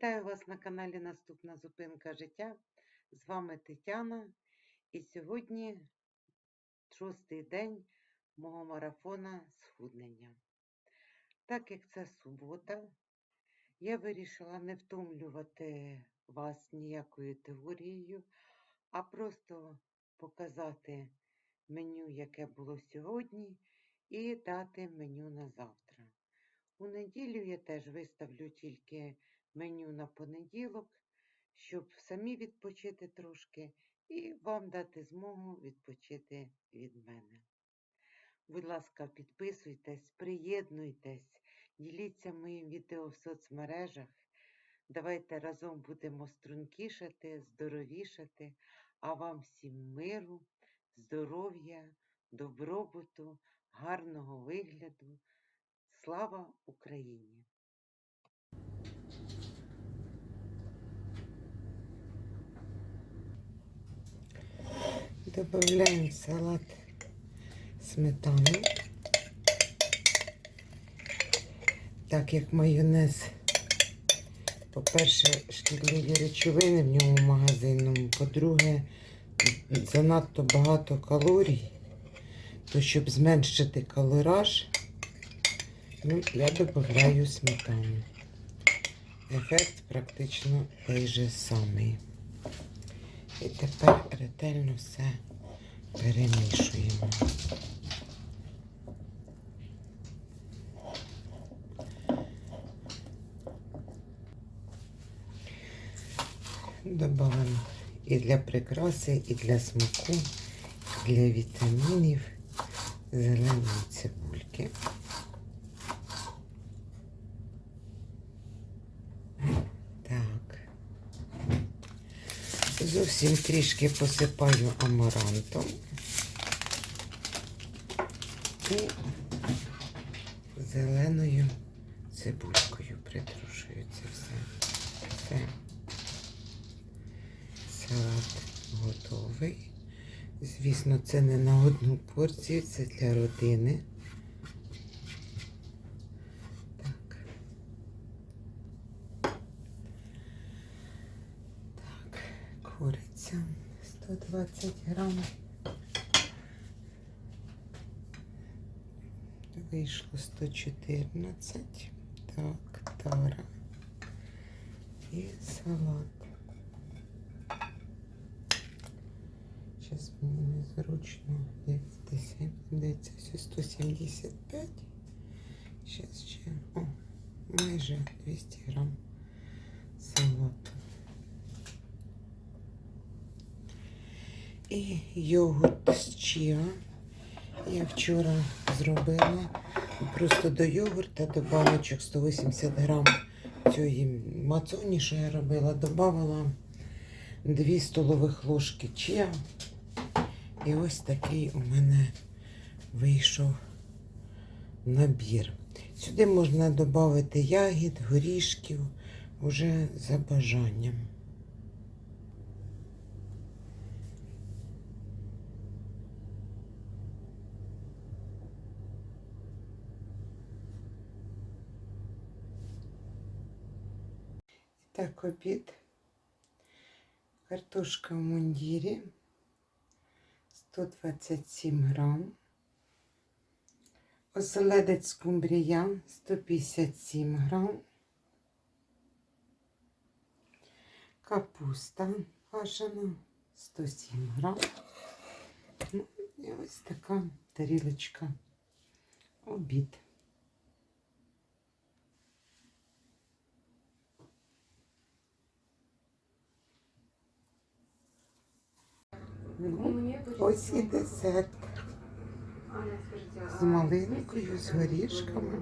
Вітаю вас на каналі Наступна зупинка життя. З вами Тетяна. І сьогодні шостий день мого марафона схуднення. Так як це субота, я вирішила не втомлювати вас ніякою теорією, а просто показати меню, яке було сьогодні, і дати меню на завтра. У неділю я теж виставлю тільки меню на понеділок, щоб самі відпочити трошки і вам дати змогу відпочити від мене. Будь ласка, підписуйтесь, приєднуйтесь, діліться моїм відео в соцмережах. Давайте разом будемо стрункішати, здоровішати, а вам всім миру, здоров'я, добробуту, гарного вигляду. Слава Україні! Добавляем салат сметани. Так як майонез, по-перше, шкідливі речовини в ньому магазинному, по-друге, занадто багато калорій, то щоб зменшити калораж, ну, я додаю сметану. Ефект практично той же самий. І тепер ретельно все перемішуємо. Добавимо і для прикраси, і для смаку, і для вітамінів зелені цибульки. Так. Зовсім трішки посипаю амарантом. І зеленою цибулькою притрушую це все. Все. Салат готовий. Звісно, це не на одну порцію, це для родини. Куриця 120 грам. Вийшло 114. Так, тара. І салат. Зараз мені незручно, десь йдеться все 175. Зараз ще о, майже 200 грам салату. І йогурт з чіа. Я вчора зробила просто до йогурта до баночок 180 грам цієї мацоні, що я робила, додавала 2 столових ложки чіа. І ось такий у мене вийшов набір. Сюди можна додати ягід, горішків, уже за бажанням. Так, обід. Картошка в мундірі. 127 грам. Оселедець скумбрія 157 грам. Капуста квашена 107 грам. Ну, і ось така тарілочка. Обід. Ну, ось і десерт. З малинкою, з горішками.